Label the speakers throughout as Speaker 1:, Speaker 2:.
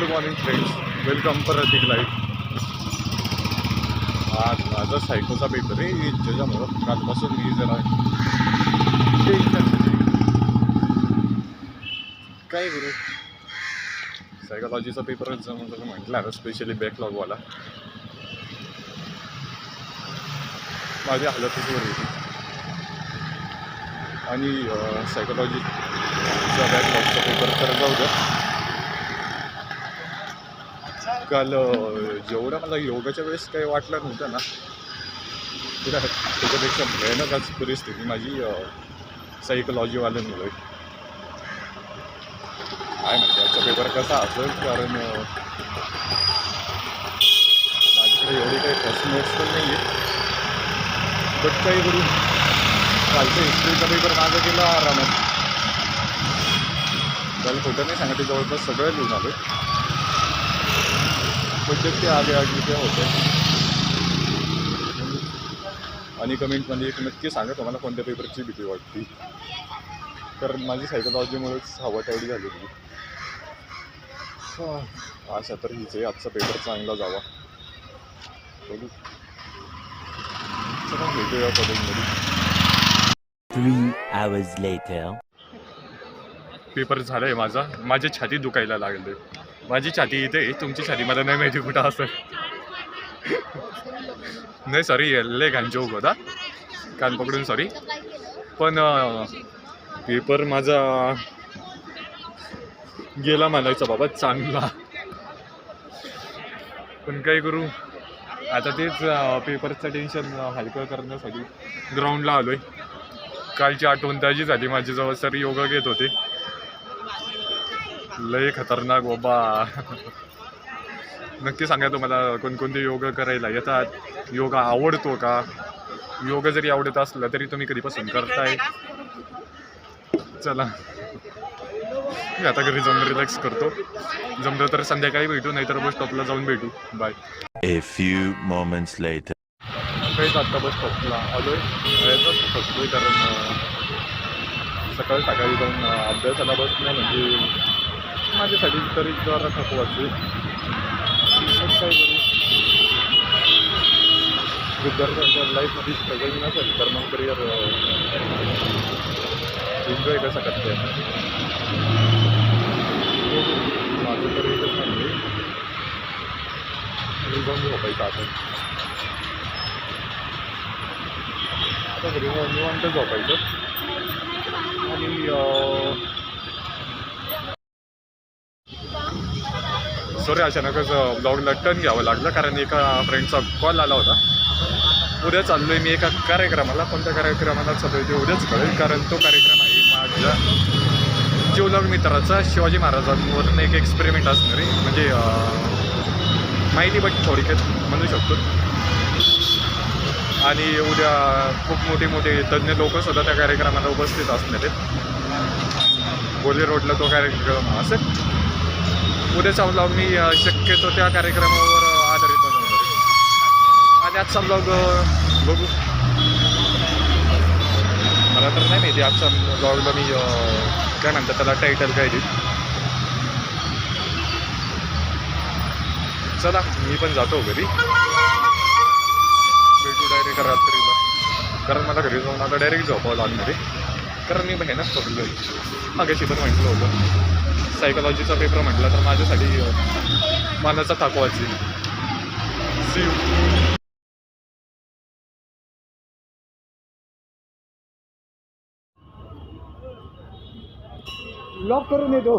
Speaker 1: Good morning friends welcome परत life आज माझा सायकोचा पेपर आहे ज्याच्यामुळं कालपासून मी जरा काय करू सायकोलॉजीचा पेपर जमं म्हटलं स्पेशली बॅकलॉगवाला माझी हालतच वर होती. आणि सायकोलॉजीचा बॅकलॉगचा पेपर तर जाऊ द्या. काल जेवढं मला योगाच्या वेळेस काही वाटलं नव्हतं ना तिला त्याच्यापेक्षा भयानकच परिस्थिती माझी सायकोलॉजीवाल्यांमुळे काय म्हणते याचा पेपर कसा असेल? कारण माझ्याकडे एवढे काही फर्स्ट नोट्स पण नाही आहेत बट काही करून कालचा हिस्ट्रीचा पेपर माझा गेला आरामात. काल खोटं नाही सांगते जवळपास सगळं लिहून आलो प्रोजेक्ट ते आगे आगे ते होते. आणि कमेंटमध्ये एक नक्की सांगा तुम्हाला कोणत्या पेपरची भीती वाटते. कारण माझी सायकोलॉजीमुळेच हवा टाईट झाली होती आशा तर हीच आहे आजचा पेपर चांगला जावा. बघू. चला भेटूया कॉलेजमध्ये. पेपर झाला आहे माझा. माझी छाती दुखायला लागले माझी छाती इथे तुमची छाती मला नाही माहिती कुठं असं. नाही सॉरी लय घाण जोक होता. कान पकडून सॉरी पण पेपर माझा गेला म्हणायचा बाबा चांगला. पण काय करू? आता तेच पेपरचं टेन्शन हलकं करण्यासाठी ग्राउंडला आलोय. कालची आठवण त्याची झाली माझी जवळ सर योगा घेत होते. लय खतरनाक बाबा. नक्की सांगा तुम्हाला कोणकोणते योगा करायला येतात? योगा आवडतो का? योगा जरी आवडत असला तरी तुम्ही कधीपासून करताय? चला. मी आता घरी जाऊन रिलॅक्स करतो. जमलं तर संध्याकाळी भेटू नाहीतर बस स्टॉपला जाऊन भेटू. Bye
Speaker 2: A few moments later.
Speaker 1: काहीच आत्ता बस स्टॉपला आलोय. यायचाच थकतोय कारण सकाळी सकाळी जाऊन अभ्यासाला बसणं म्हणजे माझ्यासाठी तरी जरा थकवायचे पण काय करू विद्यार्थ्यांच्या लाईफमध्ये स्ट्रगल नसेल तर मग करिअर एन्जॉय कसा करते माझं तरी एकच म्हणजे रिझॉन झोपायचं आपण आता घरी निवांत झोपायचं. आणि सॉरी अचानकच ब्लॉगला टर्न घ्यावं लागलं कारण एका फ्रेंडचा कॉल आला होता. उद्या चाललोय मी एका कार्यक्रमाला कोणत्या कार्यक्रमाला चाललोय ते उद्याच कळेल कारण तो कार्यक्रम आहे माझ्या जीवलग मित्राचा शिवाजी महाराजांवरून एक एक्सपेरिमेंट असणार आहे. म्हणजे माहिती बट थोडक्यात म्हणू शकतो. आणि उद्या खूप मोठे मोठे तज्ज्ञ लोक सुद्धा त्या कार्यक्रमाला उपस्थित असणार आहेत. बोले रोडला तो कार्यक्रम असेल. उद्या समजा मी शक्यतो त्या कार्यक्रमावर आधारित बनवणार आहे. आणि आजचा ब्लॉग बघू. मला तर नाही माहिती आजचा ब्लॉगला मी काय म्हणतात त्याला टायटल काय देईल चला मी पण जातो घरी. भेटू डायरेक्ट रात्रीला. कारण मला घरी जाऊन आता डायरेक्ट झोपावं लागणार आहे. कारण मी मेहनत पडलो आहे मागाशी पण म्हटलं होतं. सायकोलॉजीचा पेपर म्हटला तर माझ्यासाठी मनाचा मानाचा सी यू लॉक करून येतो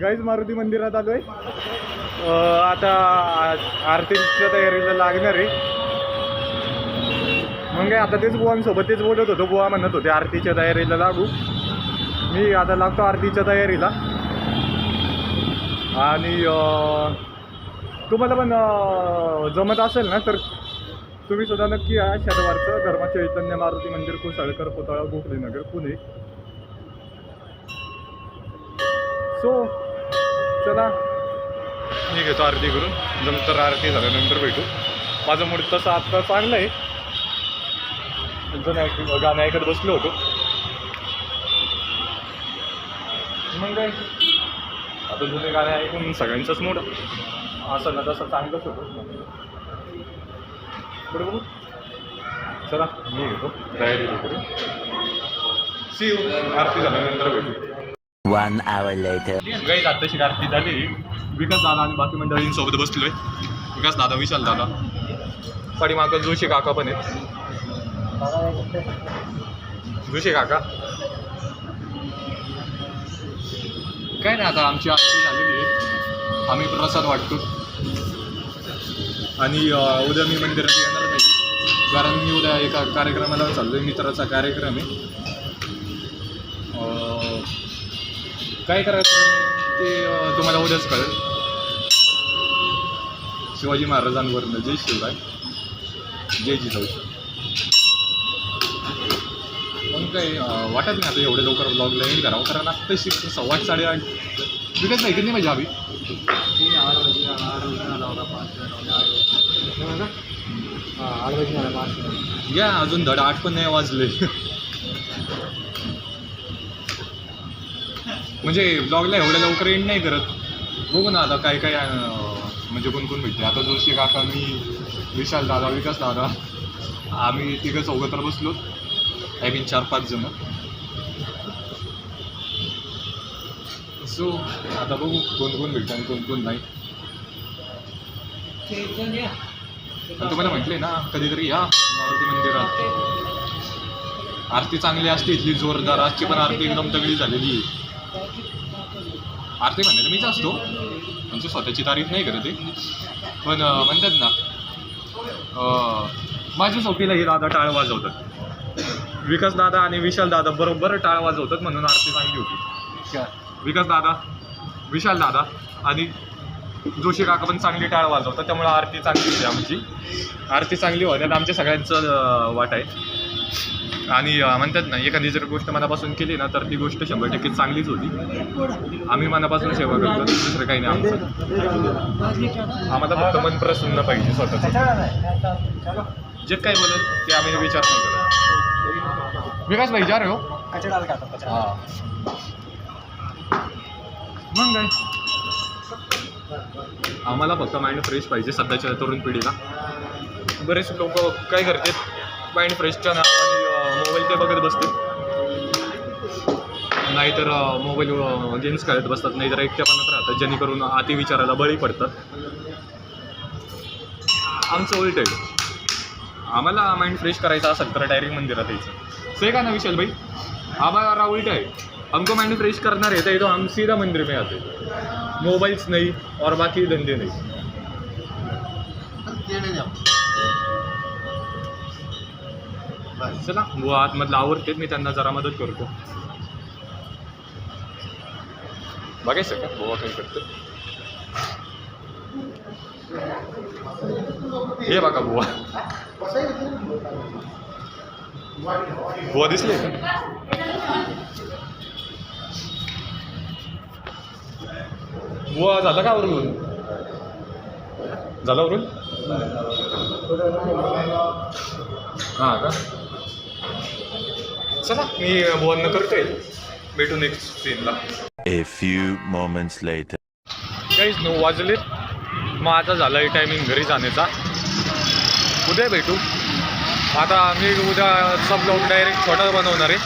Speaker 1: गाईज मारुती मंदिरात आलोय. आता आरतीच्या तयारीला लागणार आहे. मग काय आता तेच बुवांसोबत तेच बोलत होतो बुवा म्हणत होते आरतीच्या तयारीला लागू. मी आता लागतो आरतीच्या तयारीला. आणि तुम्हाला पण जमत असेल ना तर तुम्ही सुद्धा नक्की या शनिवारचं धर्मा चैतन्य मारुती मंदिर कुसाळकर पुतळा गोखलेनगर पुणे. सो चला. मी घेतो आरती करून. नंतर आरती झाल्यानंतर भेटू. माझं मूड तसं आत्ता चांगलं आहे. त्यांचं गाणं ऐकत बसलो होतो. मग काय? आता जुने गाणे ऐकून सगळ्यांचाच मूड असं ना तसं चांगलंच होतं. बरोबर? चला मी येतो. तयारी करू. सी आरती झाल्यानंतर भेटू.
Speaker 2: वन आवर लेटर
Speaker 1: गाईज आत्ताशी आरती झाली. विकास दादा आणि बाकी मंडळींसोबत बसलोय. विकास दादा विशाल दादा. पाठीमागं जोशी काका पण आहेत. जोशी काका. काय नाही आता आमची आरती झालेली आहे. आम्ही प्रसाद वाटतो. आणि उद्या मी मंदिरात येणार नाही. कारण मी उद्या एका कार्यक्रमाला चाललोय मित्राचा कार्यक्रम आहे. काय करायचं ते तुम्हाला उद्याच कळेल. शिवाजी महाराजांवरनं जय शिवराय. जय जिजाऊ. काही अं, वाटत नाही आता एवढे लवकर ब्लॉगला एंड करावं कारण आत्ताशी सव्वा साडेआठ. विकत नाही किती माझी हवी घ्या अजून धड आठ पण नाही वाजले. म्हणजे ब्लॉगला एवढ्या लवकर एंड नाही करत. बघू ना आता काय काय म्हणजे कोण कोण भेटते. आता जोशी काका मी विशाल दादा विकास दादा. आम्ही तिघं चौघं तर बसलो आय चार पाच जण. सो आता बघू कोण कोण भेटतं आणि कोण कोण नाही. पण तुम्हाला म्हटले ना कधीतरी या मारुती मंदिरात. आरती चांगली असते इथली जोरदार. आजची पण आरती एकदम तगडी झालेली आहे. आरती म्हणायला मीच असतो हो. म्हणजे स्वतःची तारीफ नाही करत आहे. पण म्हणतात ना माझ्या सोबतीला हे दादा टाळ वाजवतात. विकास दादा आणि विशाल दादा बरोबर टाळ वाजवतात म्हणून आरती चांगली होती. विकास दादा विशाल दादा आणि जोशी काका पण चांगली टाळ वाजवतात त्यामुळे आरती चांगली होती आमची. आरती चांगली होण्यात आमच्या सगळ्यांचं वाट आहे. आणि म्हणतात ना एखादी जर गोष्ट मनापासून केली ना तर ती गोष्ट शंभर टक्के चांगलीच होती. आम्ही मनापासून सेवा करतो दुसरं काही नाही आमचं. आम्हाला फक्त मन प्रसन्न पाहिजे स्वतःचं. जे काही बोलेल ते आम्ही विचार नाही करत. विकास भाई जा रे हो? हा मग काय? आम्हाला फक्त माइंड फ्रेश पाहिजे सध्याच्या तरुण पिढीला. बरेच लोक काय करतात माइंड फ्रेशच्या नावाने मोबाईल ते बघत बसते नाहीतर मोबाईल गेम्स खेळत बसतात नाहीतर एकट्यापणात राहतात जेणेकरून अति विचाराला बळी पडतात. आमचं उलट आहे. आम्हाला माइंड फ्रेश करायचा असेल तर डायरेक्ट मंदिरात यायचं. सही का ना विशाल भाई? हमारा राहुल है हमको माइंड फ्रेश करना रहता है तो हम सीधा मंदिर में आते मोबाइल्स नहीं और बाकी धंधे नहीं. चला वो आतमधलं आवडते मी त्यांना जरा मदत करतो. बघायचं का? गोवा काही करतो हे बघा बुवा. बुवा दिसले? बुवा झालं का आवरून झालं आवरून? हां का? चला मी बुवांना करतोय. भेटू नेक्स्ट सीनला
Speaker 2: A few moments later.
Speaker 1: काहीच नऊ मग आता झालं आहे टायमिंग घरी जाण्याचा. उद्या भेटू. आता मी उद्या ब्लॉग डायरेक्ट छोटा बनवणार आहे.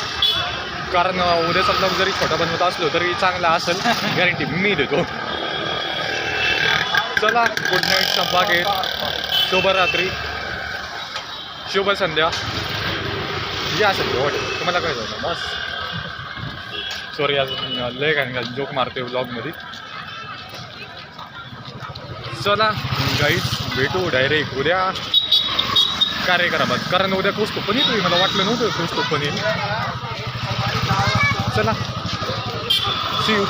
Speaker 1: कारण उद्या उद्याचा ब्लॉग जरी छोटा बनवत असलो तरी चांगला असेल. गॅरंटी मी देतो. चला गुड नाईट शंभा घे शुभरात्री. शुभ संध्या. या असेल वाटेल तुम्हाला काय झालं? बस. सॉरी आज लय काय जोक मारते ब्लॉगमध्ये चला. गाईस भेटू डायरेक्ट उद्या. कार्यक्रमात. कारण उद्या क्रुज पण येतो मला वाटलं नव्हतं क्रुज पण येईल चला. C you